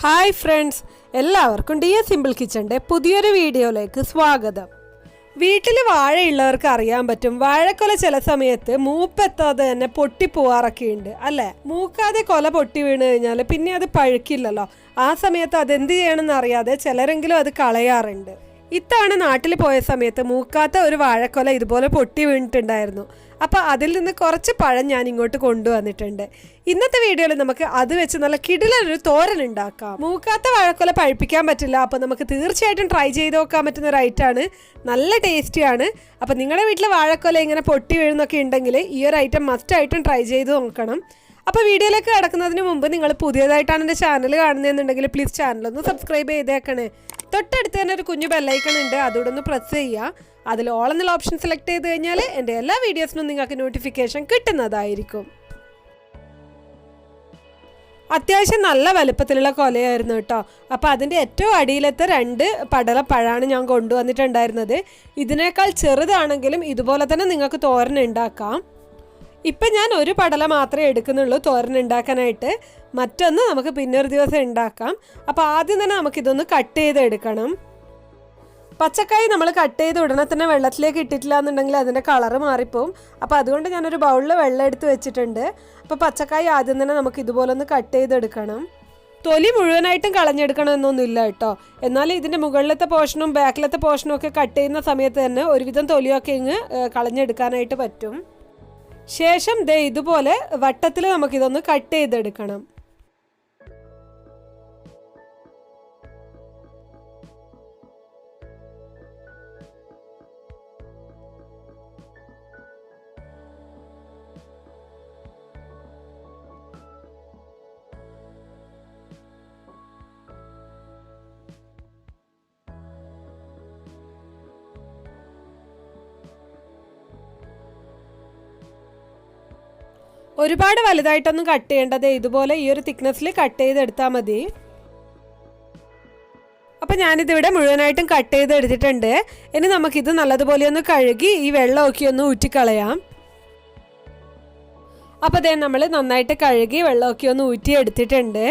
Hi friends എല്ലാവർക്കും D S simple കിച്ചന്റെ പുതിയൊരു വീഡിയോയിലേക്ക് സ്വാഗതം. വീട്ടിൽ വാഴയുള്ളവർക്ക് അറിയാൻ പറ്റും വാഴക്കൊല ചില സമയത്ത് മൂപ്പെത്താതെ തന്നെ പൊട്ടിപ്പോവാറൊക്കെ ഉണ്ട് അല്ലേ? മൂക്കാതെ കൊല പൊട്ടി വീണ് കഴിഞ്ഞാൽ പിന്നെ അത് പഴുക്കില്ലല്ലോ. ആ സമയത്ത് അതെന്ത് ചെയ്യണമെന്ന് അറിയാതെ ചിലരെങ്കിലും അത് കളയാറുണ്ട്. ഇത്തവണ നാട്ടിൽ പോയ സമയത്ത് മൂക്കാത്ത ഒരു വാഴക്കൊല ഇതുപോലെ പൊട്ടി വീണിട്ടുണ്ടായിരുന്നു. അപ്പോൾ അതിൽ നിന്ന് കുറച്ച് പഴം ഞാൻ ഇങ്ങോട്ട് കൊണ്ടുവന്നിട്ടുണ്ട്. ഇന്നത്തെ വീഡിയോയിൽ നമുക്ക് അത് വെച്ച് നല്ല കിടിലൊരു തോരൻ ഉണ്ടാക്കാം. മൂക്കാത്ത വാഴക്കൊല പഴുപ്പിക്കാൻ പറ്റില്ല. അപ്പോൾ നമുക്ക് തീർച്ചയായിട്ടും ട്രൈ ചെയ്ത് നോക്കാൻ പറ്റുന്ന ഒരു ഐറ്റമാണ് നല്ല ടേസ്റ്റിയാണ് അപ്പോൾ നിങ്ങളുടെ വീട്ടിൽ വാഴക്കൊല ഇങ്ങനെ പൊട്ടി വീഴുന്നൊക്കെ ഉണ്ടെങ്കിൽ ഈ ഒരു ഐറ്റം മസ്റ്റായിട്ടും ട്രൈ ചെയ്ത് നോക്കണം. അപ്പോൾ വീഡിയോയിലേക്ക് കിടക്കുന്നതിന് മുമ്പ് നിങ്ങൾ പുതിയതായിട്ടാണ് എന്റെ ചാനൽ കാണുന്നതെന്നുണ്ടെങ്കിൽ പ്ലീസ് ചാനലൊന്ന് സബ്സ്ക്രൈബ് ചെയ്തേക്കണേ. തൊട്ടടുത്ത് തന്നെ ഒരു കുഞ്ഞു ബെല്ലൈക്കൺ ഉണ്ട്. അതുകൂടെ ഒന്ന് പ്രസ് ചെയ്യുക. അതിൽ ഓൾ എന്നുള്ള ഓപ്ഷൻ സെലക്ട് ചെയ്ത് കഴിഞ്ഞാൽ എന്റെ എല്ലാ വീഡിയോസിനും നിങ്ങൾക്ക് നോട്ടിഫിക്കേഷൻ കിട്ടുന്നതായിരിക്കും. അത്യാവശ്യം നല്ല വലുപ്പത്തിലുള്ള കൊലയായിരുന്നു കേട്ടോ. അപ്പോൾ അതിന്റെ ഏറ്റവും അടിയിലത്തെ രണ്ട് പടല പഴമാണ് ഞാൻ കൊണ്ടുവന്നിട്ടുണ്ടായിരുന്നത്. ഇതിനേക്കാൾ ചെറുതാണെങ്കിലും ഇതുപോലെ തന്നെ നിങ്ങൾക്ക് തോരൻ ഉണ്ടാക്കാം. ഇപ്പം ഞാൻ ഒരു പടല മാത്രമേ എടുക്കുന്നുള്ളൂ തോരൻ ഉണ്ടാക്കാനായിട്ട്. മറ്റൊന്ന് നമുക്ക് പിന്നൊരു ദിവസം ഉണ്ടാക്കാം. അപ്പോൾ ആദ്യം തന്നെ നമുക്കിതൊന്ന് കട്ട് ചെയ്ത് എടുക്കണം പച്ചക്കായി നമ്മൾ കട്ട് ചെയ്ത് ഉടനെ തന്നെ വെള്ളത്തിലേക്ക് ഇട്ടിട്ടില്ല എന്നുണ്ടെങ്കിൽ അതിന്റെ കളറ് മാറിപ്പോവും. അപ്പോൾ അതുകൊണ്ട് ഞാനൊരു ബൗളിൽ വെള്ളം എടുത്ത് വെച്ചിട്ടുണ്ട്. അപ്പോൾ പച്ചക്കായി ആദ്യം തന്നെ നമുക്ക് ഇതുപോലെ ഒന്ന് കട്ട് ചെയ്തെടുക്കണം. തൊലി മുഴുവനായിട്ടും കളഞ്ഞെടുക്കണം എന്നൊന്നുമില്ല കേട്ടോ. എന്നാൽ ഇതിന്റെ മുകളിലത്തെ പോർഷനും ബാക്കിലത്തെ പോർഷനും ഒക്കെ കട്ട് ചെയ്യുന്ന സമയത്ത് തന്നെ ഒരുവിധം തൊലിയൊക്കെ ഇങ്ങ് കളഞ്ഞെടുക്കാനായിട്ട് പറ്റും. ശേഷം ദേ ഇതുപോലെ വട്ടത്തിൽ നമുക്കിതൊന്ന് കട്ട് ചെയ്തെടുക്കണം. ഒരുപാട് വലുതായിട്ടൊന്നും കട്ട് ചെയ്യേണ്ടത് ഇതുപോലെ ഈ ഒരു തിക്നെസ്സിൽ കട്ട് ചെയ്തെടുത്താൽ മതി. അപ്പം ഞാനിതിവിടെ മുഴുവനായിട്ടും കട്ട് ചെയ്ത് എടുത്തിട്ടുണ്ട് ഇനി നമുക്കിത് നല്ലതുപോലെ ഒന്ന് കഴുകി ഈ വെള്ളമൊക്കെ ഒന്ന് ഊറ്റിക്കളയാം. അപ്പോൾ അതേ നമ്മൾ നന്നായിട്ട് കഴുകി വെള്ളമൊക്കെ ഒന്ന് ഊറ്റി എടുത്തിട്ടുണ്ട്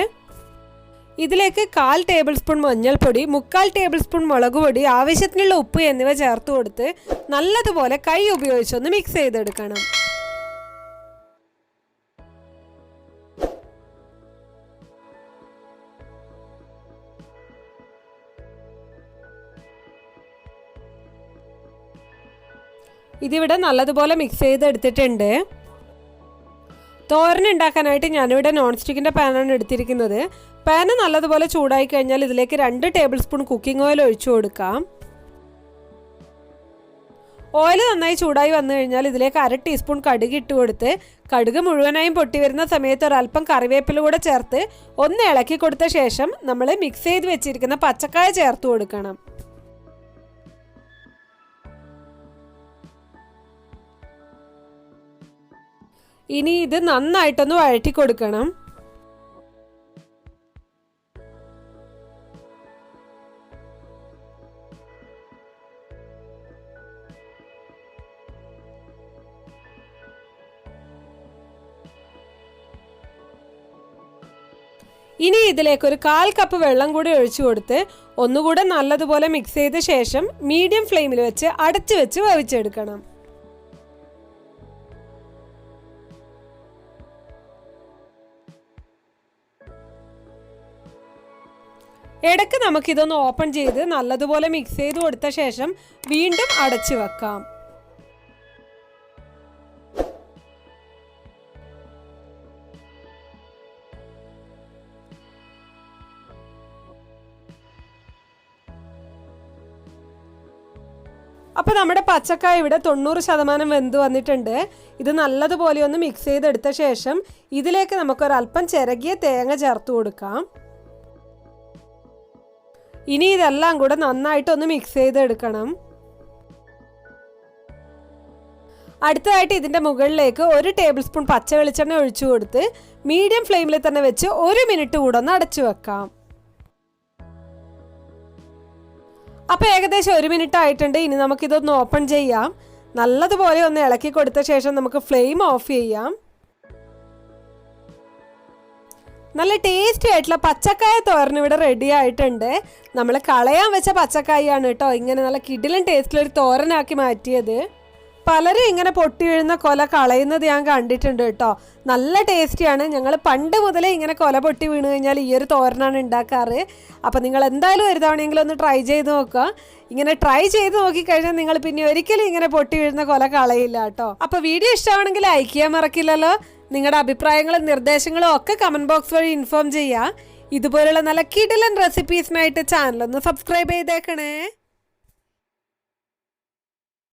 ഇതിലേക്ക് കാൽ ടേബിൾ സ്പൂൺ മഞ്ഞൾപ്പൊടി മുക്കാൽ ടേബിൾ സ്പൂൺ മുളക് പൊടി ആവശ്യത്തിനുള്ള ഉപ്പ് എന്നിവ ചേർത്ത് കൊടുത്ത് നല്ലതുപോലെ കൈ ഉപയോഗിച്ചൊന്ന് മിക്സ് ചെയ്തെടുക്കണം. ഇതിവിടെ നല്ലതുപോലെ മിക്സ് ചെയ്തെടുത്തിട്ടുണ്ട്. തോരൻ ഉണ്ടാക്കാനായിട്ട് ഞാനിവിടെ നോൺ സ്റ്റിക്കിന്റെ പാനാണ് എടുത്തിരിക്കുന്നത്. പാന് നല്ലതുപോലെ ചൂടായി കഴിഞ്ഞാൽ ഇതിലേക്ക് രണ്ട് ടേബിൾ സ്പൂൺ കുക്കിംഗ് ഓയിൽ ഒഴിച്ചു കൊടുക്കാം. ഓയിൽ നന്നായി ചൂടായി വന്നു കഴിഞ്ഞാൽ ഇതിലേക്ക് അര ടീസ്പൂൺ കടുക് ഇട്ട് കൊടുത്ത് കടുക് മുഴുവനായും പൊട്ടി വരുന്ന സമയത്ത് ഒരല്പം കറിവേപ്പില കൂടെ ചേർത്ത് ഒന്ന് ഇളക്കി കൊടുത്ത ശേഷം നമ്മൾ മിക്സ് ചെയ്ത് വെച്ചിരിക്കുന്ന പച്ചക്കായ ചേർത്ത് കൊടുക്കണം. ഇനി ഇത് നന്നായിട്ടൊന്ന് വഴറ്റി കൊടുക്കണം. ഇനി ഇതിലേക്ക് ഒരു കാൽ കപ്പ് വെള്ളം കൂടി ഒഴിച്ചു കൊടുത്ത് ഒന്നുകൂടെ നല്ലതുപോലെ മിക്സ് ചെയ്ത ശേഷം മീഡിയം ഫ്ലെയിമിൽ വെച്ച് അടച്ചു വെച്ച് വേവിച്ചെടുക്കണം. ഇടയ്ക്ക് നമുക്കിതൊന്ന് ഓപ്പൺ ചെയ്ത് നല്ലതുപോലെ മിക്സ് ചെയ്ത് കൊടുത്ത ശേഷം വീണ്ടും അടച്ചു വെക്കാം. അപ്പോൾ നമ്മുടെ പച്ചക്കായ ഇവിടെ തൊണ്ണൂറ് ശതമാനം വെന്ത് വന്നിട്ടുണ്ട്. ഇത് നല്ലതുപോലെ ഒന്ന് മിക്സ് ചെയ്തെടുത്ത ശേഷം ഇതിലേക്ക് നമുക്കൊരല്പം ചിരകിയ തേങ്ങ ചേർത്ത് കൊടുക്കാം. ഇനി ഇതെല്ലാം കൂടെ നന്നായിട്ടൊന്ന് മിക്സ് ചെയ്തെടുക്കണം. അടുത്തതായിട്ട് ഇതിന്റെ മുകളിലേക്ക് ഒരു ടേബിൾ സ്പൂൺ പച്ച വെളിച്ചെണ്ണ ഒഴിച്ചു കൊടുത്ത് മീഡിയം ഫ്ലെയിമിൽ തന്നെ വെച്ച് ഒരു മിനിറ്റ് കൂടെ ഒന്ന് അടച്ചു വെക്കാം. അപ്പോൾ ഏകദേശം ഒരു മിനിറ്റ് ആയിട്ടുണ്ട്. ഇനി നമുക്കിതൊന്ന് ഓപ്പൺ ചെയ്യാം. നല്ലതുപോലെ ഒന്ന് ഇളക്കി കൊടുത്ത ശേഷം നമുക്ക് ഫ്ലെയിം ഓഫ് ചെയ്യാം. നല്ല ടേസ്റ്റി ആയിട്ടുള്ള പച്ചക്കായ തോരൻ ഇവിടെ റെഡി ആയിട്ടുണ്ട്. നമ്മൾ കളയാൻ വെച്ച പച്ചക്കായാണ് കേട്ടോ. ഇങ്ങനെ നല്ല കിടിലൻ ടേസ്റ്റിലൊരു തോരനാക്കി മാറ്റിയത്. പലരും ഇങ്ങനെ പൊട്ടി വീഴുന്ന കൊല കളയുന്നത് ഞാൻ കണ്ടിട്ടുണ്ട് കേട്ടോ. നല്ല ടേസ്റ്റിയാണ് ഞങ്ങൾ പണ്ട് മുതലേ ഇങ്ങനെ കൊല പൊട്ടി വീണ് കഴിഞ്ഞാൽ ഈ ഒരു തോരനാണ് ഉണ്ടാക്കാറ്. അപ്പോൾ നിങ്ങൾ എന്തായാലും ഒരു തവണയെങ്കിലും ഒന്ന് ട്രൈ ചെയ്ത് നോക്കുക. ഇങ്ങനെ ട്രൈ ചെയ്ത് നോക്കിക്കഴിഞ്ഞാൽ നിങ്ങൾ പിന്നെ ഒരിക്കലും ഇങ്ങനെ പൊട്ടി വീഴുന്ന കൊല കളയില്ല കേട്ടോ. അപ്പോൾ വീഡിയോ ഇഷ്ടമാണെങ്കിൽ ലൈക്ക് ചെയ്യാൻ മറക്കില്ലല്ലോ. നിങ്ങളുടെ അഭിപ്രായങ്ങളും നിർദ്ദേശങ്ങളും ഒക്കെ കമന്റ് ബോക്സ് വഴി ഇൻഫോം ചെയ്യുക. ഇതുപോലുള്ള നല്ല കിടിലൻ റെസിപ്പീസിനായിട്ട് ചാനലൊന്ന് സബ്സ്ക്രൈബ് ചെയ്തേക്കണേ.